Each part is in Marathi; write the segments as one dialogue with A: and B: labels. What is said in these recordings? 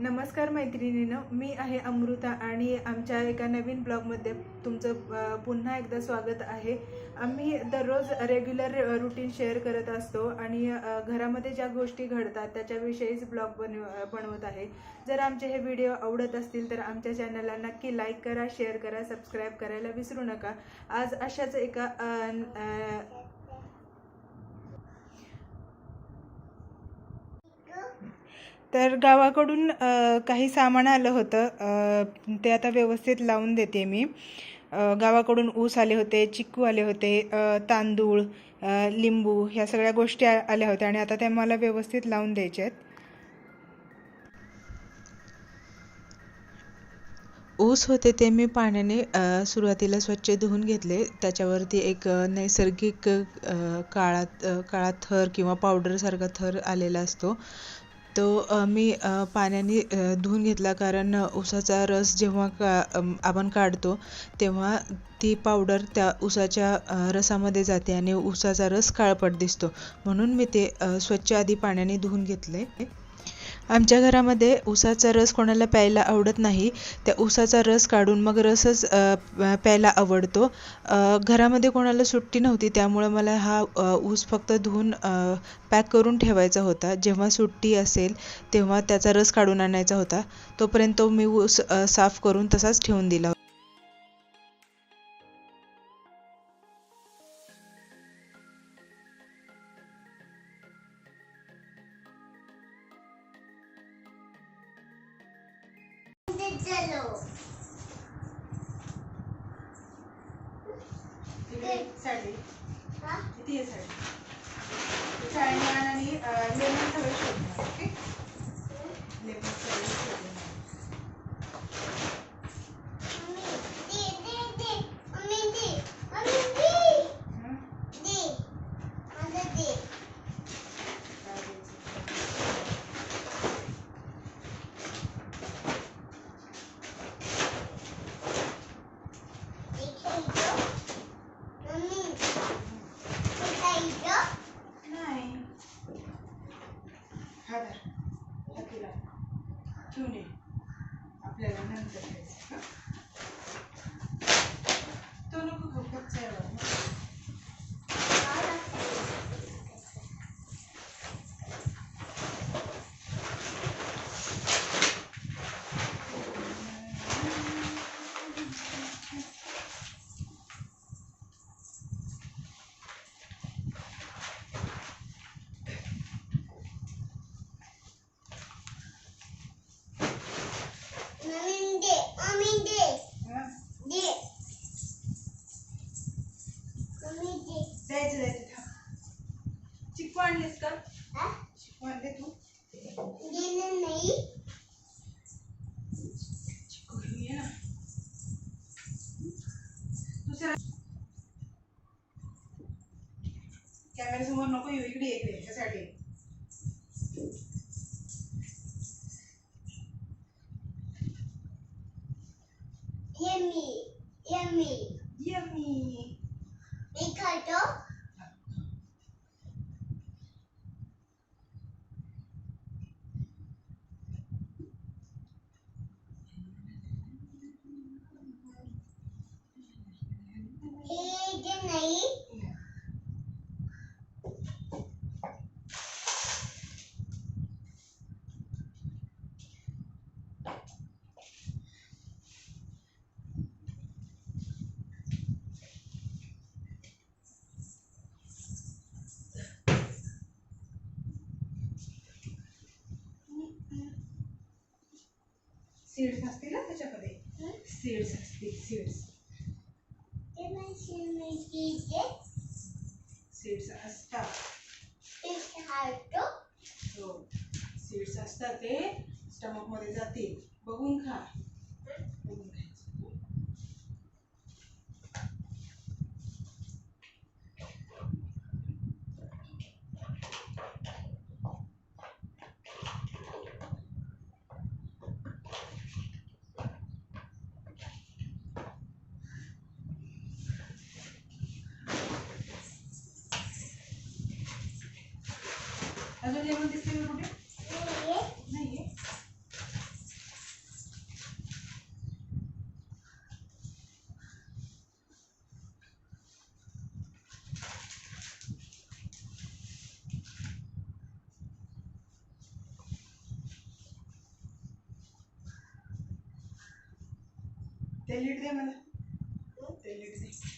A: नमस्कार मैत्रिणीनं मी आहे अमृता आणि आमच्या एका नवीन ब्लॉगमध्ये तुमचं पुन्हा एकदा स्वागत आहे. आम्ही दररोज रेग्युलर रुटीन शेअर करत असतो आणि घरामध्ये ज्या गोष्टी घडतात त्याच्याविषयीच ब्लॉग बनव बनवत आहे. जर आमचे हे व्हिडिओ आवडत असतील तर आमच्या चॅनलला नक्की लाईक करा शेअर करा सबस्क्राईब करायला विसरू नका. आज अशाच एका तर गावाकडून काही सामान आलं होतं. ते आता व्यवस्थित लावून देते मी. गावाकडून ऊस आले होते चिक्कू आले होते तांदूळ लिंबू ह्या सगळ्या गोष्टी आल्या होत्या आणि आता त्या मला व्यवस्थित लावून द्यायच्या आहेत. ऊस होते ते मी पाण्याने सुरुवातीला स्वच्छ धुवून घेतले. त्याच्यावरती एक नैसर्गिक काळात काळा थर किंवा पावडरसारखा थर आलेला असतो. तो मी पाण्याने धुवून घेतला. कारण ऊसाचा रस जेव्हा का आपण काढतो तेव्हा ती पावडर त्या ऊसाच्या रसामध्ये जाते आणि ऊसाचा रस काळपट दिसतो. म्हणून मी ते स्वच्छ आधी पाण्याने धुवून घेतले. आमच्या घरामध्ये ऊसाचा रस कोणाला प्यायला आवडत नाही त्या ऊसाचा रस काढून मग रसच प्यायला आवडतो. घरामध्ये कोणाला सुट्टी नव्हती त्यामुळे मला हा ऊस फक्त धुवून पॅक करून ठेवायचा होता. जेव्हा सुट्टी असेल तेव्हा त्याचा रस काढून आणायचा होता. तोपर्यंत तो मी ऊस साफ करून तसाच ठेवून दिला किती आहे साडी साडी आणि लेमन सगळं शोधणार ओके लेमन सगळं शोधणार हं? काय द्यायचं? नाही हा धर हा तुला ठेवून ये आपल्याला नंतर खायचं हं? तो नको खाऊ कच्चा आहे बघ. हं? द्यायचं द्यायचं थांब चिक्कू आणलीस का चिक्कू आणले तू चिक्कू घेऊन ये ना दुसरा कॅमेरा समोर नको येऊ इकडे येते इकडे सीड्स असतील ना त्याच्यामध्ये? सीड्स असतील सीड्स सीड्स असतात. हो. सीड्स असतात ते. स्टमकमध्ये जातील. बघून खा. Ada
B: yang mau disini dulu? Iya. Nah, iya.
A: Delirdi
B: hemen.
A: Delirdi.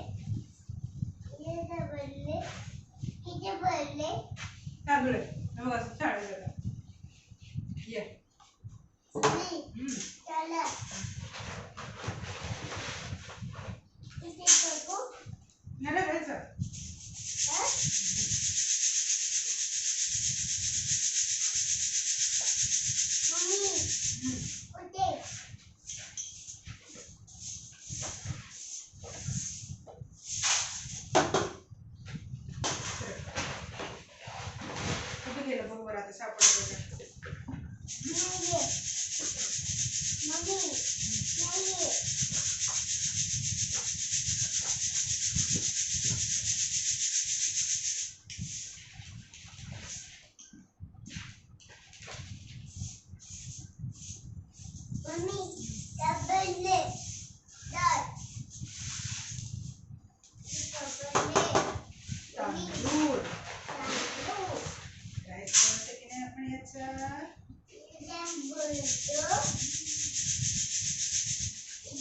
A: म्हणतं की नाही आपण याचं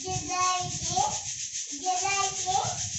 B: इथे बोलतो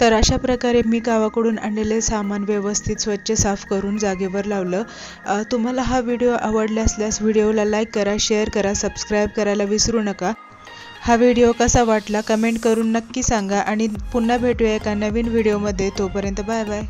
A: तर अशा प्रकारे मी गावाकडून आणलेले सामान व्यवस्थित स्वच्छ साफ करून जागेवर लावलं. तुम्हाला हा व्हिडिओ आवडला असल्यास व्हिडिओला लाईक करा शेअर करा सबस्क्राईब करायला विसरू नका. हा व्हिडिओ कसा वाटला कमेंट करून नक्की सांगा आणि पुन्हा भेटूया एका नवीन व्हिडिओमध्ये. तोपर्यंत बाय बाय.